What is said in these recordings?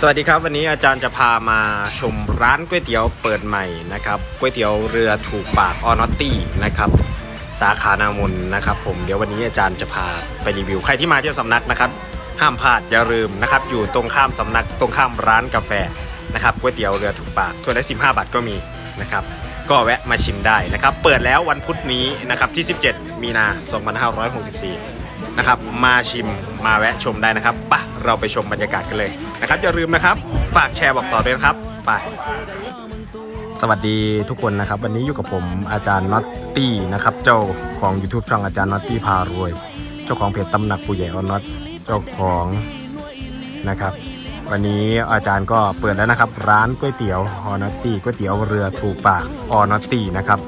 สวัสดีครับวันนี้อาจารย์จะพามาชมร้านก๋วยเตี๋ยวเปิดใหม่นะครับก๋วยเตี๋ยวเรือถูกปากออนอตตี้นะครับสาขานามนนะครับผมเดี๋ยววันนี้อาจารย์จะพาไปรีวิวใครที่มาเที่ยวสำนักนะครับ ห้ามพลาดอย่าลืมนะครับอยู่ตรงข้ามสำนักตรงข้ามร้านกาแฟนะครับก๋วยเตี๋ยวเรือถูกปากถ้วยละ15 บาทก็มีนะครับก็แวะมาชิมได้นะครับเปิดแล้ววันพุธนี้นะครับที่ 17 มีนา 2564 นะครับมาชิมมาแวะชมได้นะครับปะเราไปชมบรรยากาศกันเลยนะครับอย่าลืมนะครับ ฝากแชร์บอกต่อด้วยนะครับไปสวัสดีทุกคนนะครับ วันนี้อยู่กับผมอาจารย์น็อตตี้นะครับเจ้าของ YouTube ช่องอาจารย์น็อตตี้พารวย เจ้าของเพจตำหนักผู้ใหญ่ออนน็อตเจ้าของนะครับ วันนี้อาจารย์ก็เปิดแล้วนะครับ ร้านก๋วยเตี๋ยวออนอตตี้ก๋วยเตี๋ยวเรือถูกปากออนอตตี้นะครับ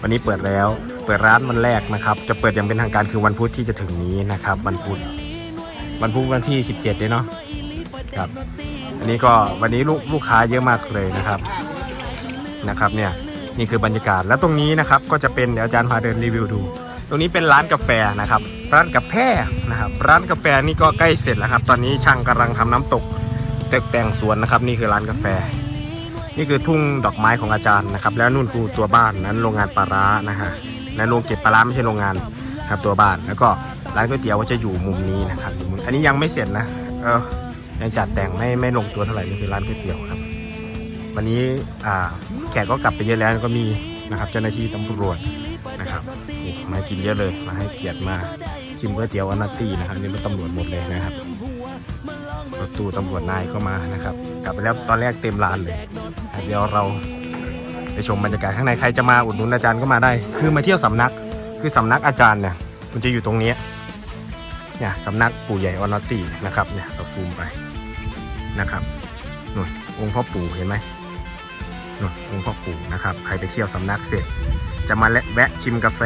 วันนี้เปิดแล้ว เปิดร้านวันแรกนะครับ จะเปิดอย่างเป็นทางการคือวันพุธที่จะถึงนี้นะครับ วันพุธวันพุธวันที่ 17เลยเนาะครับ อันนี้ก็วันนี้ลูกลูกค้าเยอะมากเลยนะครับนะครับเนี่ยนี่คือบรรยากาศแล้วตรงนี้นะครับก็จะเป็นเดี๋ยวอาจารย์พาเดินรีวิวดู ตรงนี้เป็นร้านกาแฟนะครับ ร้านกาแฟนะครับ ร้านกาแฟนี่ก็ใกล้เสร็จแล้วครับ ตอนนี้ช่างกำลังทำน้ำตกตกแต่งสวนนะครับ นี่คือร้านกาแฟ นี่คือทุ่งดอกไม้ของอาจารย์นะครับ แล้วนู่นคือตัวบ้านนั้นโรงงานปลาร้านะฮะ นั้นโรงเก็บปลาร้าไม่ใช่โรงงานครับตัวบ้าน แล้วก็ร้านก๋วยเตี๋ยวก็จะอยู่มุมนี้นะครับอยู่มุมอันนี้ยังไม่เสร็จนะเออยังจัดแต่งไม่ไม่ลงตัวเท่าไหร่นี่คือร้านก๋วยเตี๋ยวครับ วันนี้อ่าแขกก็กลับไปเยอะแล้วก็มีนะครับเจ้าหน้าที่ตำรวจนะครับมากินเยอะเลยมาให้เกียรติมาชิมก๋วยเตี๋ยวอนาตี้นะครับนี่เป็นตำรวจหมดเลยนะครับปรถตู้ตำรวจนายก็มานะครับ กลับไปแล้วตอนแรกเต็มร้านเลยเดี๋ยวเรา ไปชมบรรยากาศข้างในใครจะมาอุดหนุนอาจารย์ก็มาได้ คือมาเที่ยวสำนักคือสำนักอาจารย์เนี่ยมันจะอยู่ตรงนี้เนี่ยสำนักปู่ใหญ่ออนอตตีนะครับเนี่ยเราซูมไปนะครับนู่นองค์พ่อปู่เห็นไหมนู่นองค์พ่อปู่นะครับใครไปเที่ยวสำนักเสร็จ จะมาแวะชิมกาแฟ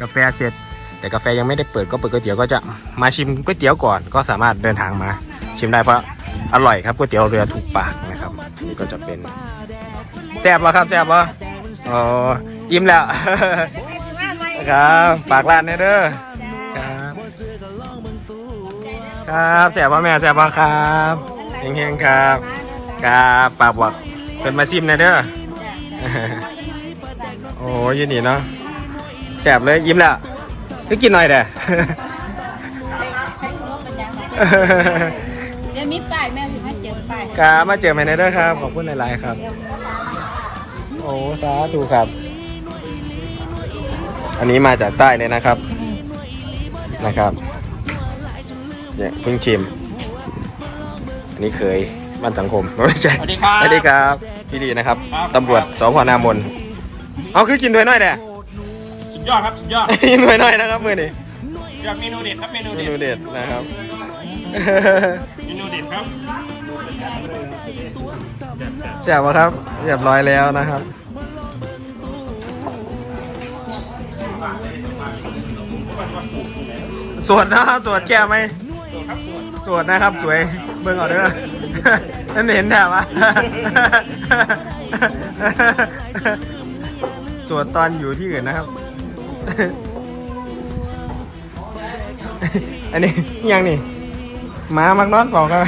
กาแฟเสร็จ แต่กาแฟยังไม่ได้เปิดก็เปิดก๋วยเตี๋ยวก็จะมาชิมก๋วยเตี๋ยวก่อนก็สามารถเดินทางมา ชิมได้เพราะอร่อยครับก๋วยเตี๋ยวเรือถูกปากนะครับนี่ก็จะเป็น ซ่บแล้วครับแซ่บแล้วอ๋ออิ่มแล้ว ครับฝากร้านเนี่ยเด้อครับครับแซ่บป่ะแม่แซ่บป่ะครับเฮงๆครับครับฝากบอกเป็นมาซิมเนี่ยเด้อโอ้ยยนี่เนาะแซ่บเลยยิ้มแล้วก็กินหน่อยเด้อเดี๋ยวมีป้ายแม่ถึงให้เจอป้ายครับมาเจอไหมเนเด้อครับขอบคุณหลายๆครับ โอ้สาธุครับ อันนี้มาจากใต้เลยนะครับ นะครับเนี่ยเพิ่งชิม อันนี้เคยบ้านสังคมไม่ใช่สวัสดีครับ สวัสดีครับพี่ดีนะครับครับ ตำรวจสพนามนเอาคือกินด้วยหน่อยเด้อสุดยอดครับ สุดยอดกินด้วยหน่อยนะครับมือนี้อยากเมนูเด็ดครับเมนูเมเด็ดนูเด็ดนะครับ เมนูเด็ดครับเสียบครับเรียบร้อยแล้วนะครับ สวดนะสวดแก้ไหมสวดนะครับสวย เบิ่งเอาเด้อนั่นเห็นแถบวะสวดตอนอยู่ที่อื่นนะครับ อันนี้ยังนี่ หมามักนอนสองครับ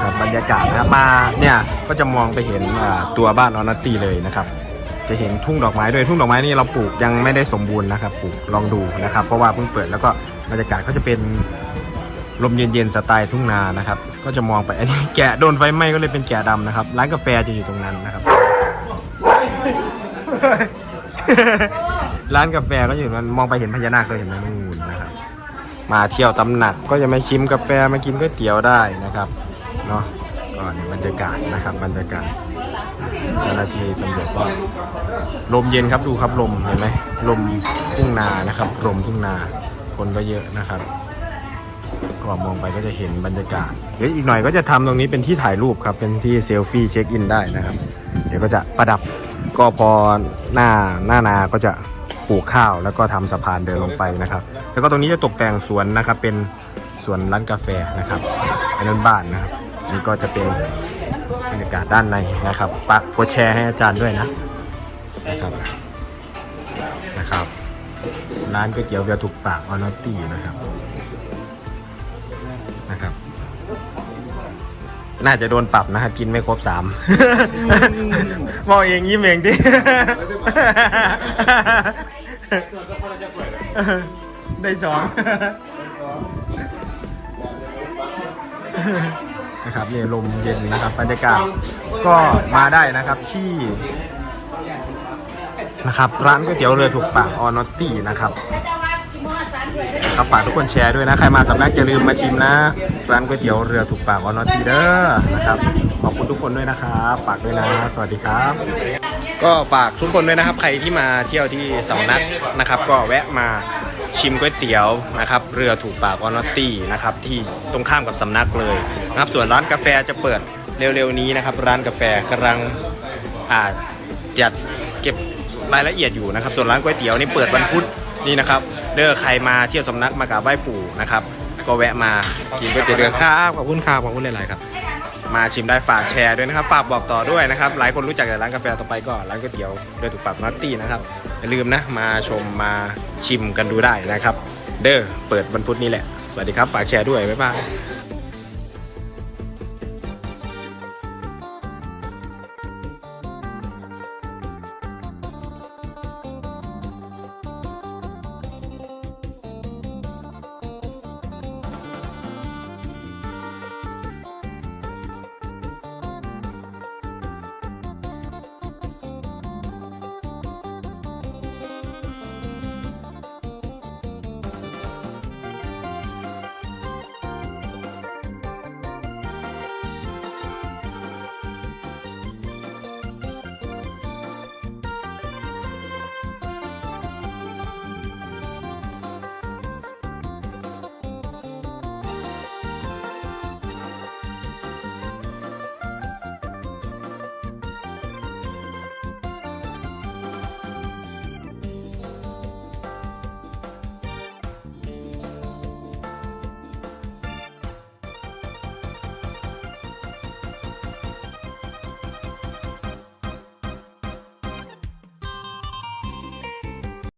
ครับบรรยากาศนะครับมาเนี่ยก็จะมองไปเห็นอ่าตัวบ้านออนัตตี้เลยนะครับ จะเห็นทุ่งดอกไม้ด้วยทุ่งดอกไม้นี่เราปลูกยังไม่ได้สมบูรณ์นะครับปลูกลองดูนะครับ เพราะว่าเพิ่งเปิดแล้วก็บรรยากาศก็จะเป็นลมเย็นๆสไตล์ทุ่งนานะครับ ก็จะมองไปอันนี้แกะโดนไฟไหม้ก็เลยเป็นแกะดำนะครับร้านกาแฟจะอยู่ตรงนั้นนะครับ ร้านกาแฟก็อยู่ตรงนั้นมองไปเห็นพญานาคเลยเห็นไหมนู่นนะครับ มาเที่ยวตำหนักก็จะมาชิมกาแฟมากินก๋วยเตี๋ยวได้นะครับเนาะก็นี่บรรยากาศนะครับบรรยากาศเจ้าหน้าที่ตำรวจก็ลมเย็นครับดูครับลมเห็นไหมลมทุ่งนานะครับลมทุ่งนาคนก็เยอะนะครับก็มองไปก็จะเห็นบรรยากาศเดี๋ยวอีกหน่อยก็จะทำตรงนี้เป็นที่ถ่ายรูปครับเป็นที่เซลฟี่เช็คอินได้นะครับ เดี๋ยวก็จะประดับ ก็พอหน้าหน้านาก็จะปลูกข้าวแล้วก็ทำสะพานเดินลงไปนะครับ แล้วก็ตรงนี้จะตกแต่งสวนนะครับ เป็นสวนร้านกาแฟนะครับอันนั้นบ้านนะครับนี่ก็จะเป็นบรรยากาศด้านในนะครับปักกดแชร์ให้อาจารย์ด้วยนะนะครับนะครับ ร้านก๋วยเตี๋ยวเรือถูกปากออนอตตี้นะครับนะครับ น่าจะโดนปรับนะครับ กินไม่ครบสามมองเองยิ้มเองดิได้สองนะครับนี่ลมเย็นนะครับบรรยากาศก็มาได้นะครับที่นะครับ ร้านก๋วยเตี๋ยวเรือถูกปากออนอตตี้นะครับ ครับฝากทุกคนแชร์ด้วยนะ ใครมาสำนักอย่าลืมมาชิมนะ ร้านก๋วยเตี๋ยวเรือถูกปากออนอตตี้เด้อนะครับ ขอบคุณทุกคนด้วยนะครับฝากด้วยนะ สวัสดีครับ ก็ฝากทุกคนด้วยนะครับ ใครที่มาเที่ยวที่สานักนะครับ ก็แวะมาชิมก๋วยเตี๋ยวนะครับเรือถูกปากออนอตตี้นะครับที่ตรงข้ามกับสำนักเลยนะครับส่วนร้านกาแฟจะเปิดเร็วๆนี้นะครับ ร้านกาแฟกำลังอ่าจัดเก็บรายละเอียดอยู่นะครับ ส่วนร้านก๋วยเตี๋ยวนี่เปิดวันพุธนี่นะครับ เด้อใครมาเที่ยวสำนักมากราบไหว้ปู่นะครับก็แวะมากินก๋วยเตี๋ยวเรือครับขอบคุณครับขอบคุณหลายๆครับ มาชิมได้ฝากแชร์ด้วยนะครับ ฝากบอกต่อด้วยนะครับ หลายคนรู้จักแต่ร้านกาแฟต่อไปก็ร้านก๋วยเตี๋ยวโดยถูกปรับนอตตี้นะครับอย่าลืมนะมาชมมาชิมกันดูได้นะครับ เด้อเปิดวันพุธนี้แหละ สวัสดีครับ ฝากแชร์ด้วยบ๊ายบาย